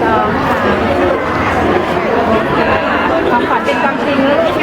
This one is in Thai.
สองสามความฝันเป็นความจริงแล้วลูก